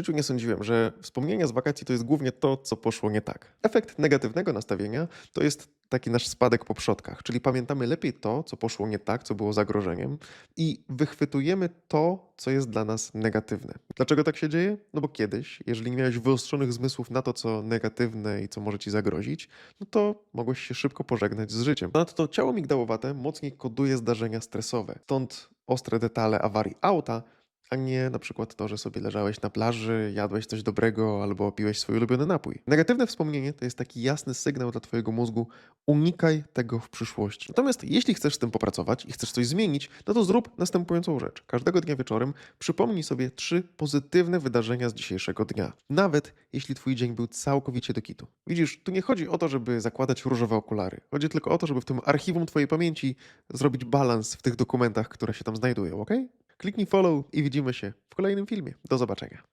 życiu nie sądziłem, że wspomnienia z wakacji to jest głównie to, co poszło nie tak. Efekt negatywnego nastawienia to jest taki nasz spadek po przodkach, czyli pamiętamy lepiej to, co poszło nie tak, co było zagrożeniem i wychwytujemy to, co jest dla nas negatywne. Dlaczego tak się dzieje? No bo kiedyś, jeżeli nie miałeś wyostrzonych zmysłów na to, co negatywne i co może ci zagrozić, no to mogłeś się szybko pożegnać z życiem. Ponadto ciało migdałowate mocniej koduje zdarzenia stresowe. Stąd ostre detale awarii auta, a nie na przykład to, że sobie leżałeś na plaży, jadłeś coś dobrego albo piłeś swój ulubiony napój. Negatywne wspomnienie to jest taki jasny sygnał dla Twojego mózgu: unikaj tego w przyszłości. Natomiast jeśli chcesz z tym popracować i chcesz coś zmienić, no to zrób następującą rzecz. Każdego dnia wieczorem przypomnij sobie trzy pozytywne wydarzenia z dzisiejszego dnia. Nawet jeśli Twój dzień był całkowicie do kitu. Widzisz, tu nie chodzi o to, żeby zakładać różowe okulary. Chodzi tylko o to, żeby w tym archiwum Twojej pamięci zrobić balans w tych dokumentach, które się tam znajdują, ok? Kliknij follow i widzimy się w kolejnym filmie. Do zobaczenia.